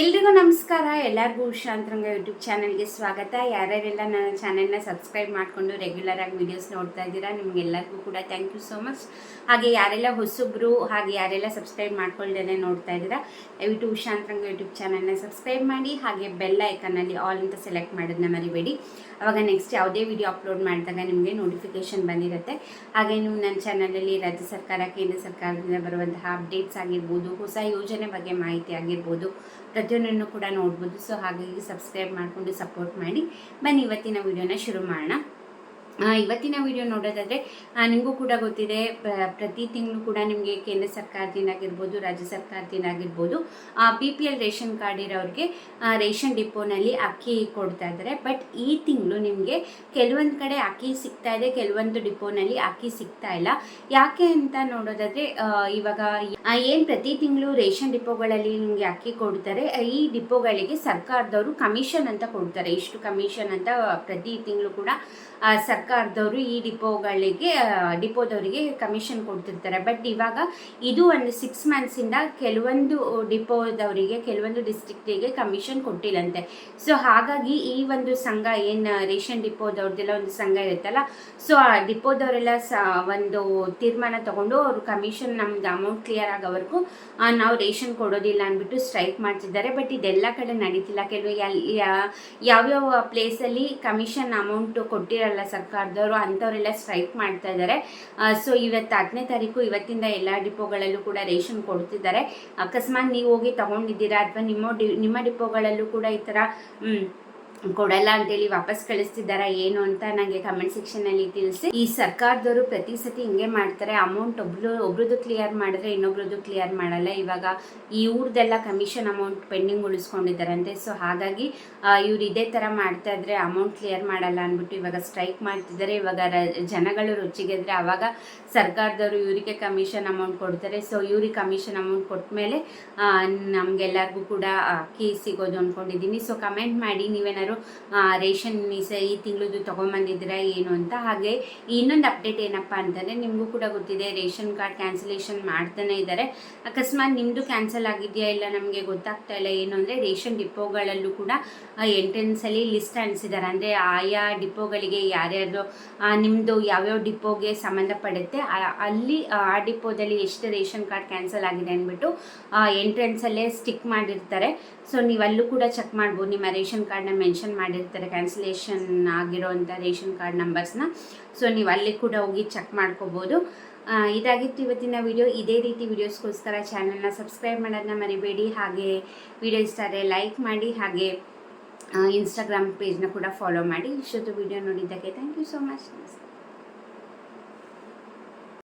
ಎಲ್ರಿಗೂ ನಮಸ್ಕಾರ. ಎಲ್ಲರಿಗೂ ಉಷಾಂತರಂಗ ಯೂಟ್ಯೂಬ್ ಚಾನಲ್ಗೆ ಸ್ವಾಗತ. ಯಾರ್ಯಾರೆಲ್ಲ ನನ್ನ ಚಾನೆಲ್ನ ಸಬ್ಸ್ಕ್ರೈಬ್ ಮಾಡಿಕೊಂಡು ರೆಗ್ಯುಲರ್ ಆಗಿ ವಿಡಿಯೋಸ್ ನೋಡ್ತಾ ಇದ್ದೀರಾ, ನಿಮ್ಗೆಲ್ಲರಿಗೂ ಕೂಡ ಥ್ಯಾಂಕ್ ಯು ಸೋ ಮಚ್ ಹಾಗೆ ಯಾರೆಲ್ಲ ಹೊಸಬ್ರು, ಹಾಗೆ ಯಾರೆಲ್ಲ ಸಬ್ಸ್ಕ್ರೈಬ್ ಮಾಡ್ಕೊಳ್ದೇ ನೋಡ್ತಾ ಇದ್ದೀರಾ, ದಯವಿಟ್ಟು ಉಷಾಂತರಂಗ ಯೂಟ್ಯೂಬ್ ಚಾನಲ್ನ ಸಬ್ಸ್ಕ್ರೈಬ್ ಮಾಡಿ, ಹಾಗೆ ಬೆಲ್ ಐಕನಲ್ಲಿ ಆಲ್ ಅಂತ ಸೆಲೆಕ್ಟ್ ಮಾಡೋದನ್ನ ಮರಿಬೇಡಿ. ಅವಾಗ ನೆಕ್ಸ್ಟ್ ಯಾವುದೇ ವಿಡಿಯೋ ಅಪ್ಲೋಡ್ ಮಾಡಿದಾಗ ನಿಮಗೆ ನೋಟಿಫಿಕೇಶನ್ ಬಂದಿರುತ್ತೆ. ಹಾಗೆ ನೀವು ನನ್ನ ಚಾನಲಲ್ಲಿ ರಾಜ್ಯ ಸರ್ಕಾರ, ಕೇಂದ್ರ ಸರ್ಕಾರದಿಂದ ಬರುವಂತಹ ಅಪ್ಡೇಟ್ಸ್ ಆಗಿರ್ಬೋದು, ಹೊಸ ಯೋಜನೆ ಬಗ್ಗೆ ಮಾಹಿತಿ ಆಗಿರ್ಬೋದು ಪ್ರತಿಯೊಂದನ್ನು ಕೂಡ ನೋಡ್ಬೋದು. ಸೊ ಹಾಗಾಗಿ ಸಬ್ಸ್ಕ್ರೈಬ್ ಮಾಡಿಕೊಂಡು ಸಪೋರ್ಟ್ ಮಾಡಿ. ಬನ್ನಿ ಇವತ್ತಿನ ವಿಡಿಯೋನ ಶುರು ಮಾಡೋಣ. ಇವತ್ತಿನ ವಿಡಿಯೋ ನೋಡೋದಾದರೆ ನಿಮಗೂ ಕೂಡ ಗೊತ್ತಿದೆ ಪ್ರತಿ ತಿಂಗಳು ಕೂಡ ನಿಮಗೆ ಕೇಂದ್ರ ಸರ್ಕಾರದಿಂದ ಆಗಿರ್ಬೋದು ರಾಜ್ಯ ಸರ್ಕಾರದಿಂದ ಆಗಿರ್ಬೋದು B P L ration card ಇರೋರಿಗೆ ರೇಷನ್ ಡಿಪೋನಲ್ಲಿ ಅಕ್ಕಿ ಕೊಡ್ತಾ ಇದ್ದಾರೆ. ಬಟ್ ಈ ತಿಂಗಳು ನಿಮಗೆ ಕೆಲವೊಂದು ಕಡೆ ಅಕ್ಕಿ ಸಿಗ್ತಾ ಇದೆ ಕೆಲವೊಂದು ಡಿಪೋನಲ್ಲಿ ಅಕ್ಕಿ ಸಿಗ್ತಾ ಇಲ್ಲ. ಯಾಕೆ ಅಂತ ನೋಡೋದಾದರೆ ಇವಾಗ ಏನು ಪ್ರತಿ ತಿಂಗಳು ರೇಷನ್ ಡಿಪೋಗಳಲ್ಲಿ ನಿಮಗೆ ಅಕ್ಕಿ ಕೊಡ್ತಾರೆ ಈ ಡಿಪೋಗಳಿಗೆ ಸರ್ಕಾರದವರು ಕಮಿಷನ್ ಅಂತ ಕೊಡ್ತಾರೆ. ಇಷ್ಟು ಕಮಿಷನ್ ಅಂತ ಪ್ರತಿ ತಿಂಗಳು ಕೂಡ ಆ, ಸರ್ಕಾರದವರು ಈ ಡಿಪೋಗಳಿಗೆ ಡಿಪೋದವರಿಗೆ ಕಮಿಷನ್ ಕೊಡ್ತಿರ್ತಾರೆ. ಬಟ್ ಇವಾಗ ಇದು ಒಂದು ಸಿಕ್ಸ್ ಮಂತ್ಸಿಂದ ಕೆಲವೊಂದು ಡಿಪೋದವರಿಗೆ, ಕೆಲವೊಂದು ಡಿಸ್ಟಿಕ್ಟಿಗೆ ಕಮಿಷನ್ ಕೊಟ್ಟಿಲ್ಲಂತೆ. ಸೊ ಹಾಗಾಗಿ ಈ ಒಂದು ಸಂಘ ಏನು ರೇಷನ್ ಡಿಪೋದವ್ರದ್ದೆಲ್ಲ ಒಂದು ಸಂಘ ಇರುತ್ತಲ್ಲ ಸೊ ಆ ಡಿಪೋದವರೆಲ್ಲ ಸ, ಒಂದು ತೀರ್ಮಾನ ತಗೊಂಡು ಅವರು ಕಮಿಷನ್ ನಮ್ದು ಅಮೌಂಟ್ ಕ್ಲಿಯರ್ ಆಗೋವರೆಗೂ ನಾವು ರೇಷನ್ ಕೊಡೋದಿಲ್ಲ ಅಂದ್ಬಿಟ್ಟು ಸ್ಟ್ರೈಕ್ ಮಾಡ್ತಿದ್ದಾರೆ. ಬಟ್ ಇದೆಲ್ಲ ಕಡೆ ನಡೀತಿಲ್ಲ. ಕೆಲವು ಯಾವ್ಯಾವ ಪ್ಲೇಸಲ್ಲಿ ಕಮಿಷನ್ ಅಮೌಂಟ್ ಕೊಟ್ಟಿರಲ್ಲ ಸರ್ಕಾರದವರು ಅಂಥವರೆಲ್ಲ ಸ್ಟ್ರೈಕ್ ಮಾಡ್ತಾ ಇದ್ದಾರೆ. ಸೊ ಇವತ್ತು ಹತ್ತನೇ ತಾರೀಕು ಇವತ್ತಿಂದ ಎಲ್ಲ ಡಿಪೋಗಳಲ್ಲೂ ಕೂಡ ರೇಷನ್ ಕೊಡ್ತಿದ್ದಾರೆ. ಅಕಸ್ಮಾತ್ ನೀವು ಹೋಗಿ ತಗೊಂಡಿದ್ದೀರಾ ಅಥವಾ ನಿಮ್ಮ ಡಿ, ನಿಮ್ಮ ಡಿಪೋಗಳಲ್ಲೂ ಕೂಡ ಈ ಥರ ಕೊಡಲ್ಲ ಅಂತೇಳಿ ವಾಪಸ್ ಕಳಿಸ್ತಿದ್ದಾರಾ ಏನು ಅಂತ ನನಗೆ ಕಮೆಂಟ್ ಸೆಕ್ಷನಲ್ಲಿ ತಿಳಿಸಿ. ಈ ಸರ್ಕಾರದವರು ಪ್ರತಿ ಸತಿ ಹಿಂಗೆ ಮಾಡ್ತಾರೆ. ಅಮೌಂಟ್ ಒಬ್ರು ಒಬ್ರದ್ದು ಕ್ಲಿಯರ್ ಮಾಡಿದ್ರೆ ಇನ್ನೊಬ್ರದ್ದು ಕ್ಲಿಯರ್ ಮಾಡಲ್ಲ. ಇವಾಗ ಇವ್ರದ್ದೆಲ್ಲ ಕಮಿಷನ್ ಅಮೌಂಟ್ ಪೆಂಡಿಂಗ್ ಉಳಿಸ್ಕೊಂಡಿದ್ದಾರಂತೆ. ಸೊ ಹಾಗಾಗಿ ಇವ್ರು ಇದೇ ಥರ ಮಾಡ್ತಾ ಇದ್ರೆ ಅಮೌಂಟ್ ಕ್ಲಿಯರ್ ಮಾಡಲ್ಲ ಅಂದ್ಬಿಟ್ಟು ಇವಾಗ ಸ್ಟ್ರೈಕ್ ಮಾಡ್ತಿದ್ದಾರೆ. ಇವಾಗ ಜನಗಳು ರುಚಿಗೆದ್ರೆ ಅವಾಗ ಸರ್ಕಾರದವರು ಇವರಿಗೆ ಕಮಿಷನ್ ಅಮೌಂಟ್ ಕೊಡ್ತಾರೆ. ಸೊ ಇವ್ರಿಗೆ ಕಮಿಷನ್ ಅಮೌಂಟ್ ಕೊಟ್ಟ ಮೇಲೆ ನಮಗೆಲ್ಲರಿಗೂ ಕೂಡ ಅಕ್ಕಿ ಸಿಗೋದು ಅಂದ್ಕೊಂಡಿದ್ದೀನಿ ಸೊ ಕಮೆಂಟ್ ಮಾಡಿ ನೀವೇನಾದ್ರು ಆ, ರೇಷನ್ ಮೀಸ ಈ ತಿಂಗಳದ್ದು ತೊಗೊಂಬಂದಿದ್ದೀರಾ ಏನು ಅಂತ. ಹಾಗೆ ಇನ್ನೊಂದು ಅಪ್ಡೇಟ್ ಏನಪ್ಪ ಅಂತಂದರೆ ನಿಮಗೂ ಕೂಡ ಗೊತ್ತಿದೆ ರೇಷನ್ ಕಾರ್ಡ್ ಕ್ಯಾನ್ಸಲೇಷನ್ ಮಾಡ್ತಾನೆ ಇದ್ದಾರೆ ಅಕಸ್ಮಾತ್ ನಿಮ್ಮದು ಕ್ಯಾನ್ಸಲ್ ಆಗಿದೆಯಾ ಇಲ್ಲ ನಮಗೆ ಗೊತ್ತಾಗ್ತಾ ಇಲ್ಲ ಏನು ಅಂದರೆ ರೇಷನ್ ಡಿಪೋಗಳಲ್ಲೂ ಕೂಡ ಎಂಟ್ರೆನ್ಸಲ್ಲಿ ಲಿಸ್ಟ್ ಅನಿಸಿದ್ದಾರೆ ಅಂದರೆ ಆಯಾ ಡಿಪೋಗಳಿಗೆ ಯಾರ್ಯಾರು ನಿಮ್ಮದು ಯಾವ್ಯಾವ ಡಿಪೋಗೆ ಸಂಬಂಧಪಡುತ್ತೆ ಅಲ್ಲಿ ಆ ಡಿಪೋದಲ್ಲಿ ಎಷ್ಟು ರೇಷನ್ ಕಾರ್ಡ್ ಕ್ಯಾನ್ಸಲ್ ಆಗಿದೆ ಅಂದ್ಬಿಟ್ಟು ಎಂಟ್ರೆನ್ಸಲ್ಲೇ ಸ್ಟಿಕ್ ಮಾಡಿರ್ತಾರೆ. ಸೊ ನೀವು ಅಲ್ಲೂ ಕೂಡ ಚೆಕ್ ಮಾಡ್ಬೋದು ನಿಮ್ಮ ರೇಷನ್ ಕಾರ್ಡ್ನ ಮೆನ್ಷನ್ ಮಾಡಿರ್ತಾರೆ. ಕ್ಯಾನ್ಸಲೇಷನ್ ಆಗಿರೋವಂಥ ರೇಷನ್ ಕಾರ್ಡ್ ನಂಬರ್ಸ್ನ ಸೊ ನೀವು ಅಲ್ಲಿ ಕೂಡ ಹೋಗಿ ಚೆಕ್ ಮಾಡ್ಕೋಬೋದು. ಇದಾಗಿತ್ತು ಇವತ್ತಿನ ವಿಡಿಯೋ ಇದೇ ರೀತಿ ವಿಡಿಯೋಸ್ಗೋಸ್ಕರ ಚಾನಲ್ನ ಸಬ್ಸ್ಕ್ರೈಬ್ ಮಾಡೋದನ್ನ ಮರಿಬೇಡಿ. ಹಾಗೆ ವಿಡಿಯೋ ಇಷ್ಟ ಆದರೆ ಲೈಕ್ ಮಾಡಿ. ಹಾಗೆ ಇನ್ಸ್ಟಾಗ್ರಾಮ್ ಪೇಜ್ನ ಕೂಡ ಫಾಲೋ ಮಾಡಿ. ಇಷ್ಟೊತ್ತು ವಿಡಿಯೋ ನೋಡಿದ್ದಕ್ಕೆ ಥ್ಯಾಂಕ್ ಯು ಸೋ ಮಚ್ ನಮಸ್ತೆ